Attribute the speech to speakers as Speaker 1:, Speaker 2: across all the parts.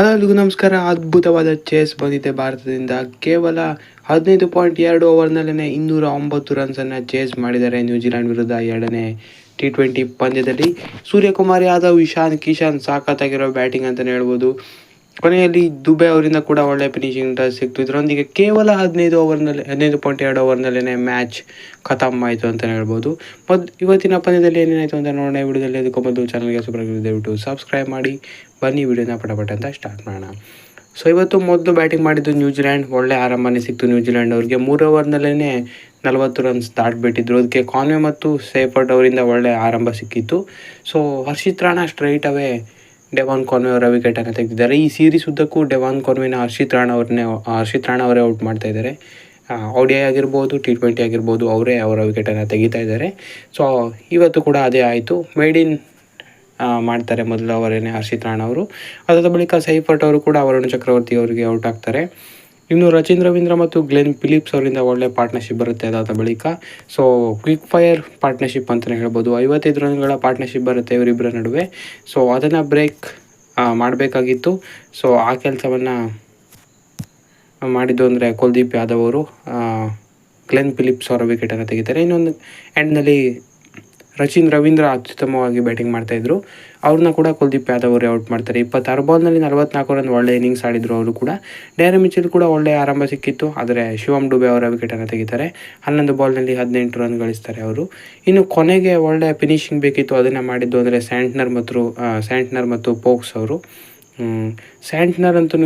Speaker 1: Hello ನಮಸ್ಕಾರ. ಅದ್ಭುತವಾದ chase ಬಂದಿದೆ ಭಾರತದಿಂದ. ಕೇವಲ ಹದಿನೈದು ಪಾಯಿಂಟ್ ಎರಡು ಓವರ್ನಲ್ಲೇ ಇನ್ನೂರ ಒಂಬತ್ತು ರನ್ಸನ್ನು ಚೇಸ್ ಮಾಡಿದ್ದಾರೆ ನ್ಯೂಜಿಲೆಂಡ್ ವಿರುದ್ಧ ಎರಡನೇ ಟಿ ಟ್ವೆಂಟಿ ಪಂದ್ಯದಲ್ಲಿ. ಸೂರ್ಯಕುಮಾರ್ ಯಾದವ್, ಇಶಾನ್, ಕಿಶಾನ್ ಸಾಕತ್ತಾಗಿರೋ ಬ್ಯಾಟಿಂಗ್ ಅಂತಲೇ ಹೇಳ್ಬೋದು. ಕೊನೆಯಲ್ಲಿ ದುಬೆ ಅವರಿಂದ ಕೂಡ ಒಳ್ಳೆ ಫಿನಿಶಿಂಗ್ ಟಚ್ ಸಿಕ್ತು. ಇದರೊಂದಿಗೆ ಕೇವಲ ಹದಿನೈದು ಓವರ್ನಲ್ಲಿ ಹದಿನೈದು ಪಾಯಿಂಟ್ ಎರಡು ಓವರ್ನಲ್ಲೇ ಮ್ಯಾಚ್ ಖತಮ್ ಆಯಿತು ಅಂತಲೇ ಹೇಳ್ಬೋದು. ಮತ್ತು ಇವತ್ತಿನ ಪಂದ್ಯದಲ್ಲಿ ಏನೇನಾಯಿತು ಅಂತ ನೋಡೋಣ. ವಿಡಿಯೋದಲ್ಲಿ ಅದಕ್ಕೂ ಮೊದಲು ಚಾನಲ್ಗೆ ಸುಬ್ರಗ್ ದಯವಿಟ್ಟು ಸಬ್ಸ್ಕ್ರೈಬ್ ಮಾಡಿ. ಬನ್ನಿ ವಿಡಿಯೋನ ಪಟಪಟ ಅಂತ ಸ್ಟಾರ್ಟ್ ಮಾಡೋಣ. ಸೊ ಇವತ್ತು ಮೊದಲು ಬ್ಯಾಟಿಂಗ್ ಮಾಡಿದ್ದು ನ್ಯೂಜಿಲ್ಯಾಂಡ್. ಒಳ್ಳೆ ಆರಂಭನೇ ಸಿಕ್ತು ನ್ಯೂಜಿಲ್ಯಾಂಡ್ ಅವರಿಗೆ. ಮೂರು ಓವರ್ನಲ್ಲೇ ನಲವತ್ತು ರನ್ಸ್ ದಾಟ್ಬಿಟ್ಟಿದ್ರು. ಅದಕ್ಕೆ ಕಾನ್ವೆ ಮತ್ತು ಸೇಫರ್ಟ್ ಅವರಿಂದ ಒಳ್ಳೆ ಆರಂಭ ಸಿಕ್ಕಿತ್ತು. So Harshit Rana straight away Devon Conway ಅವರ ವಿಕೆಟನ್ನು ತೆಗೆದಿದ್ದಾರೆ. ಈ ಸೀರೀಸ್ ಉದ್ದಕ್ಕೂ ಡೆವಾನ್ ಕಾನ್ವೆನ ಹರ್ಷಿತ್ ರಾಣ ಅವ್ರನ್ನೇ ಹರ್ಷಿತ್ ರಾಣ ಅವರೇ ಔಟ್ ಮಾಡ್ತಾ ಇದ್ದಾರೆ. ಡಿ ಆಗಿರ್ಬೋದು ಟಿ ಟ್ವೆಂಟಿ ಆಗಿರ್ಬೋದು, ಅವರೇ ಅವರ ವಿಕೆಟನ್ನು ತೆಗಿತಾ ಇದ್ದಾರೆ. ಸೊ ಇವತ್ತು ಕೂಡ ಅದೇ ಆಯಿತು. ಮೇಡ್ ಇನ್ ಮಾಡ್ತಾರೆ ಮೊದಲು ಅವರೇನೆ ಹರ್ಷಿತ್ ರಾಣ ಅವರು. ಅದಾದ ಬಳಿಕ ಸೈಫರ್ಟ್ ಅವರು ಕೂಡ ವರುಣ್ ಚಕ್ರವರ್ತಿ ಅವರಿಗೆ ಔಟ್ ಆಗ್ತಾರೆ. ಇನ್ನು ರಚಿನ್ ರವೀಂದ್ರ ಮತ್ತು ಗ್ಲೆನ್ ಫಿಲಿಪ್ಸ್ ಅವರಿಂದ ಒಳ್ಳೆ ಪಾರ್ಟ್ನರ್ಶಿಪ್ ಬರುತ್ತೆ ಅದಾದ ಬಳಿಕ. ಸೊ ಕ್ವಿಕ್ ಫೈರ್ ಪಾರ್ಟ್ನರ್ಶಿಪ್ ಅಂತಲೇ ಹೇಳ್ಬೋದು. ಐವತ್ತೈದು ರನ್ಗಳ ಪಾರ್ಟ್ನರ್ಶಿಪ್ ಬರುತ್ತೆ ಇವರಿಬ್ಬರ ನಡುವೆ. ಸೊ ಅದನ್ನು ಬ್ರೇಕ್ ಮಾಡಬೇಕಾಗಿತ್ತು. ಸೊ ಆ ಕೆಲಸವನ್ನು ಮಾಡಿದ್ದು ಅಂದರೆ ಕುಲ್ದೀಪ್ ಯಾದವ್ ಅವರು. ಗ್ಲೆನ್ ಫಿಲಿಪ್ಸ್ ಅವರ ವಿಕೆಟನ್ನು ತೆಗಿತಾರೆ. ಇನ್ನೊಂದು ಎಂಡ್ನಲ್ಲಿ ರಚಿನ್ ರವೀಂದ್ರ ಅತ್ಯುತ್ತಮವಾಗಿ ಬ್ಯಾಟಿಂಗ್ ಮಾಡ್ತಾಯಿದ್ರು ಅವ್ರನ್ನ ಕೂಡ ಕುಲ್ದೀಪ್ ಯಾದವ್ ಅವರೇ ಔಟ್ ಮಾಡ್ತಾರೆ. ಇಪ್ಪತ್ತಾರು ಬಾಲ್ನಲ್ಲಿ ನಲವತ್ನಾಲ್ಕು ರನ್ ಒಳ್ಳೆ ಇನ್ನಿಂಗ್ಸ್ ಆಡಿದ್ರು ಅವರು ಕೂಡ. ಡೇರ ಮಿಚಲ್ ಕೂಡ ಒಳ್ಳೆಯ ಆರಂಭ ಸಿಕ್ಕಿತ್ತು. ಆದರೆ ಶಿವಮ್ ಡುಬೆ ಅವರ ವಿಕೆಟನ್ನು ತೆಗಿತಾರೆ. ಹನ್ನೊಂದು ಬಾಲ್ನಲ್ಲಿ ಹದಿನೆಂಟು ರನ್ ಗಳಿಸ್ತಾರೆ ಅವರು. ಇನ್ನು ಕೊನೆಗೆ ಒಳ್ಳೆಯ ಫಿನಿಶಿಂಗ್ ಬೇಕಿತ್ತು ಅದನ್ನು ಮಾಡಿದ್ದು ಅಂದರೆ ಸ್ಯಾಂಟ್ನರ್ ಮತ್ತು ಸ್ಯಾಂಟ್ನರ್ ಮತ್ತು ಪೋಕ್ಸ್ ಅವರು. ಸ್ಯಾಂಟ್ನರ್ ಅಂತೂ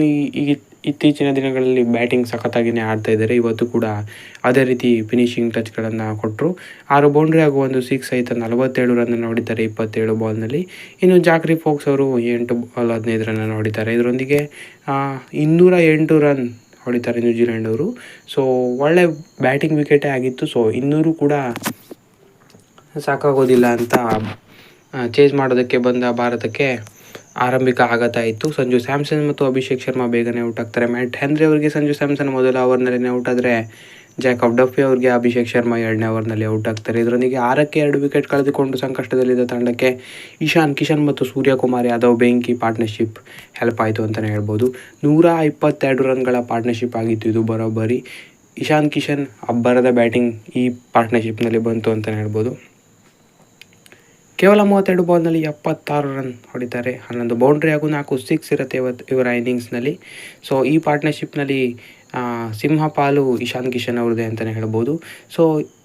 Speaker 1: ಈ ಇತ್ತೀಚಿನ ದಿನಗಳಲ್ಲಿ ಬ್ಯಾಟಿಂಗ್ ಸಖತ್ತಾಗಿಯೇ ಆಡ್ತಾ ಇದ್ದಾರೆ. ಇವತ್ತು ಕೂಡ ಅದೇ ರೀತಿ ಫಿನಿಶಿಂಗ್ ಟಚ್ಗಳನ್ನು ಕೊಟ್ಟರು ಆರು ಬೌಂಡ್ರಿ ಹಾಗೂ ಒಂದು ಸಿಕ್ಸ್ ಸಹಿತ ನಲವತ್ತೇಳು ರನ್ ಹೊಡಿತಾರೆ ಇಪ್ಪತ್ತೇಳು ಬಾಲ್ನಲ್ಲಿ ಇನ್ನು ಜಾಕ್ರಿ ಫೋಕ್ಸ್ ಅವರು ಎಂಟು ಬಾಲ್ ಹದಿನೈದು ರನ್ ಹೊಡಿತಾರೆ ಇದರೊಂದಿಗೆ ಇನ್ನೂರ ಎಂಟು ರನ್ ಹೊಡಿತಾರೆ ನ್ಯೂಜಿಲೆಂಡ್ ಅವರು. ಸೊ ಒಳ್ಳೆ ಬ್ಯಾಟಿಂಗ್ ವಿಕೆಟೇ ಆಗಿತ್ತು. ಸೊ ಇನ್ನೂರು ಕೂಡ ಸಾಕಾಗೋದಿಲ್ಲ ಅಂತ ಚೇಸ್ ಮಾಡೋದಕ್ಕೆ ಬಂದ ಭಾರತಕ್ಕೆ ಆರಂಭಿಕ ಆಘಾತ ಇತ್ತು. ಸಂಜು ಸ್ಯಾಮ್ಸನ್ ಮತ್ತು ಅಭಿಷೇಕ್ ಶರ್ಮಾ ಬೇಗನೆ ಔಟ್ ಆಗ್ತಾರೆ ಮ್ಯಾಟ್ ಹೆನ್ರಿ ಅವರಿಗೆ ಸಂಜು ಸ್ಯಾಮ್ಸನ್ ಮೊದಲ ಓವರ್ನಲ್ಲಿ ಔಟ್ ಆದರೆ ಜಾಕಬ್ ಡಫಿ ಅವರಿಗೆ ಅಭಿಷೇಕ್ ಶರ್ಮಾ ಎರಡನೇ ಓವರ್ನಲ್ಲಿ ಔಟ್ ಆಗ್ತಾರೆ. ಇದರೊಂದಿಗೆ ಆರಕ್ಕೆ ಎರಡು ವಿಕೆಟ್ ಕಳೆದುಕೊಂಡು ಸಂಕಷ್ಟದಲ್ಲಿದ್ದ ತಂಡಕ್ಕೆ ಇಶಾನ್, ಕಿಶನ್ ಮತ್ತು ಸೂರ್ಯಕುಮಾರ್ ಯಾದವ್ ಬೆಂಕಿ ಪಾರ್ಟ್ನರ್ಶಿಪ್ ಹೆಲ್ಪ್ ಆಯಿತು ಅಂತಲೇ ಹೇಳ್ಬೋದು. ನೂರ ಇಪ್ಪತ್ತೆರಡು ರನ್ಗಳ ಪಾರ್ಟ್ನರ್ಶಿಪ್ ಆಗಿತ್ತು. ಇದು ಬರೋಬ್ಬರಿ ಇಶಾನ್, ಕಿಶನ್ ಅಬ್ಬರದ ಬ್ಯಾಟಿಂಗ್ ಈ ಪಾರ್ಟ್ನರ್ಶಿಪ್ನಲ್ಲಿ ಬಂತು ಅಂತಲೇ ಹೇಳ್ಬೋದು. ಕೇವಲ ಮೂವತ್ತೆರಡು ಬಾಲ್ನಲ್ಲಿ ಎಪ್ಪತ್ತಾರು ರನ್ ಹೊಡಿತಾರೆ. ಹನ್ನೊಂದು ಬೌಂಡ್ರಿ ಹಾಗೂ ನಾಲ್ಕು ಸಿಕ್ಸ್ ಇರುತ್ತೆ ಇವತ್ತು ಇವರ ಇನ್ನಿಂಗ್ಸ್ನಲ್ಲಿ. ಸೊ, ಈ ಪಾರ್ಟ್ನರ್ಶಿಪ್ನಲ್ಲಿ ಸಿಂಹಪಾಲು ಇಶಾನ್ ಕಿಶನ್ ಅವ್ರದ್ದೇ ಅಂತಲೇ ಹೇಳ್ಬೋದು. ಸೊ,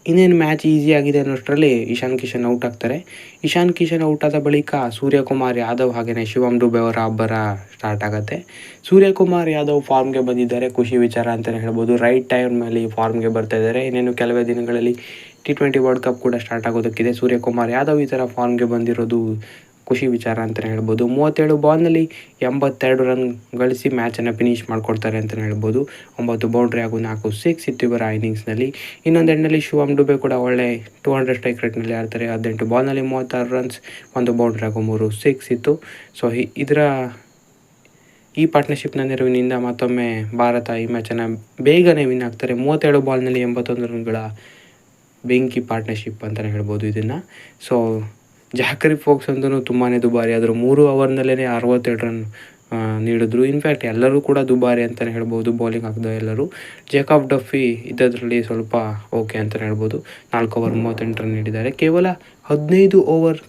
Speaker 1: ಇನ್ನೇನು ಮ್ಯಾಚ್ ಈಸಿ ಆಗಿದೆ ಅನ್ನೋಷ್ಟರಲ್ಲಿ ಇಶಾನ್ ಕಿಶನ್ ಔಟ್ ಆಗ್ತಾರೆ. ಇಶಾನ್ ಕಿಶನ್ ಔಟ್ ಆದ ಬಳಿಕ ಸೂರ್ಯಕುಮಾರ್ ಯಾದವ್ ಹಾಗೆಯೇ ಶಿವಮ್ ಡುಬೆ ಅವರ ಅಬ್ಬರ ಸ್ಟಾರ್ಟ್ ಆಗುತ್ತೆ. ಸೂರ್ಯಕುಮಾರ್ ಯಾದವ್ ಫಾರ್ಮ್ಗೆ ಬಂದಿದ್ದಾರೆ. ಖುಷಿ ವಿಚಾರ ಅಂತಲೇ ಹೇಳ್ಬೋದು. ರೈಟ್ ಟೈಮಲ್ಲಿ ಫಾರ್ಮ್ಗೆ ಬರ್ತಾ ಇದ್ದಾರೆ. ಇನ್ನೇನು ಕೆಲವೇ ದಿನಗಳಲ್ಲಿ ಟಿ ಟ್ವೆಂಟಿ ವರ್ಲ್ಡ್ ಕಪ್ ಕೂಡ ಸ್ಟಾರ್ಟ್ ಆಗೋದಕ್ಕಿದೆ. ಸೂರ್ಯಕುಮಾರ್ ಯಾದವ್ ಈ ಥರ ಫಾರ್ಮ್ಗೆ ಬಂದಿರೋದು ಖುಷಿ ವಿಚಾರ ಅಂತಲೇ ಹೇಳ್ಬೋದು. ಮೂವತ್ತೇಳು ಬಾಲ್ನಲ್ಲಿ ಎಂಬತ್ತೆರಡು ರನ್ ಗಳಿಸಿ ಮ್ಯಾಚನ್ನು ಫಿನಿಷ್ ಮಾಡಿಕೊಡ್ತಾರೆ ಅಂತಲೇ ಹೇಳ್ಬೋದು. ಒಂಬತ್ತು ಬೌಂಡ್ರಿ ಹಾಗೂ ನಾಲ್ಕು ಸಿಕ್ಸ್ ಇತ್ತು ಇವರ ಇನ್ನಿಂಗ್ಸ್ನಲ್ಲಿ ಇನ್ನೊಂದು ಎಂಡಲ್ಲಿ ಶಿವಮ್ ಡುಬೆ ಕೂಡ ಒಳ್ಳೆ ಟೂ ಹಂಡ್ರೆಡ್ ಸ್ಟ್ರೈಕ್ ರೇಟ್ನಲ್ಲಿ ಆಡ್ತಾರೆ. ಹದಿನೆಂಟು ಬಾಲ್ನಲ್ಲಿ ಮೂವತ್ತಾರು ರನ್ಸ್ ಒಂದು ಬೌಂಡ್ರಿ ಹಾಗೂ ಮೂರು ಸಿಕ್ಸ್ ಇತ್ತು. ಸೊ ಇದರ ಈ ಪಾರ್ಟ್ನರ್ಶಿಪ್ನ ನೆರವಿನಿಂದ ಮತ್ತೊಮ್ಮೆ ಭಾರತ ಈ ಮ್ಯಾಚನ್ನು ಬೇಗನೆ ವಿನ್ ಆಗ್ತಾರೆ. ಮೂವತ್ತೇಳು ಬಾಲ್ನಲ್ಲಿ ಎಂಬತ್ತೊಂದು ರನ್ಗಳ ಬೆಂಕಿ ಪಾರ್ಟ್ನರ್ಶಿಪ್ ಅಂತಲೇ ಹೇಳ್ಬೋದು ಇದನ್ನು. ಸೊ ಜಾಕರಿ ಫೋಕ್ಸ್ ಅಂತೂ ತುಂಬಾ ದುಬಾರಿ. ಆದರು ಮೂರು ಓವರ್ನಲ್ಲೇ ಅರವತ್ತೆರಡು ರನ್ ನೀಡಿದ್ರು. ಇನ್ಫ್ಯಾಕ್ಟ್ ಎಲ್ಲರೂ ಕೂಡ ದುಬಾರಿ ಅಂತಲೇ ಹೇಳ್ಬೋದು ಬೌಲಿಂಗ್ ಹಾಕಿದ ಎಲ್ಲರೂ. ಜೇಕಾಬ್ ಡಫಿ ಇದ್ದದ್ರಲ್ಲಿ ಸ್ವಲ್ಪ ಓಕೆ ಅಂತಲೇ ಹೇಳ್ಬೋದು. ನಾಲ್ಕು ಓವರ್ ಮೂವತ್ತೆಂಟು ರನ್ ನೀಡಿದ್ದಾರೆ. ಕೇವಲ ಹದಿನೈದು ಓವರ್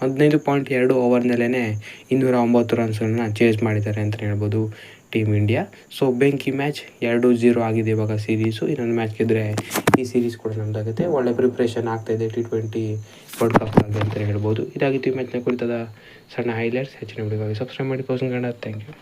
Speaker 1: ಹದಿನೈದು ಪಾಯಿಂಟ್ ಎರಡು ಓವರ್ನಲ್ಲೇ ಇನ್ನೂರ ಒಂಬತ್ತು ರನ್ಸ್ಗಳನ್ನ ಚೇಸ್ ಮಾಡಿದ್ದಾರೆ ಅಂತಲೇ ಹೇಳ್ಬೋದು ಟೀಮ್ ಇಂಡಿಯಾ ಸೊ ಬೆಂಕಿ ಮ್ಯಾಚ್ ಎರಡು ಜೀರೋ ಆಗಿದೆ ಇವಾಗ ಸೀರೀಸು ಇನ್ನೊಂದು ಮ್ಯಾಚ್ ಗೆದ್ದರೆ ಈ ಸೀರೀಸ್ ಕೂಡ ನಮ್ದಾಗುತ್ತೆ. ಒಳ್ಳೆ ಪ್ರಿಪ್ರೇಷನ್ ಆಗ್ತಾಯಿದೆ ಟಿ ಟ್ವೆಂಟಿ ವರ್ಲ್ಡ್ ಕಪ್ ಅಂತಲೇ ಹೇಳ್ಬೋದು. ಇದಾಗಿತ್ತು ಈ ಮ್ಯಾಚ್ನ ಕುರಿತಾದ ಸಣ್ಣ ಹೈಲೈಟ್ಸ್ ಹೆಚ್ಚಿನ ವಿಡಿಯೋಗಾಗಿ ಸಬ್ಸ್ಕ್ರೈಬ್ ಮಾಡಿ ಪೋಸ್ಟ್ ಕನ್ನಡ ಥ್ಯಾಂಕ್ ಯು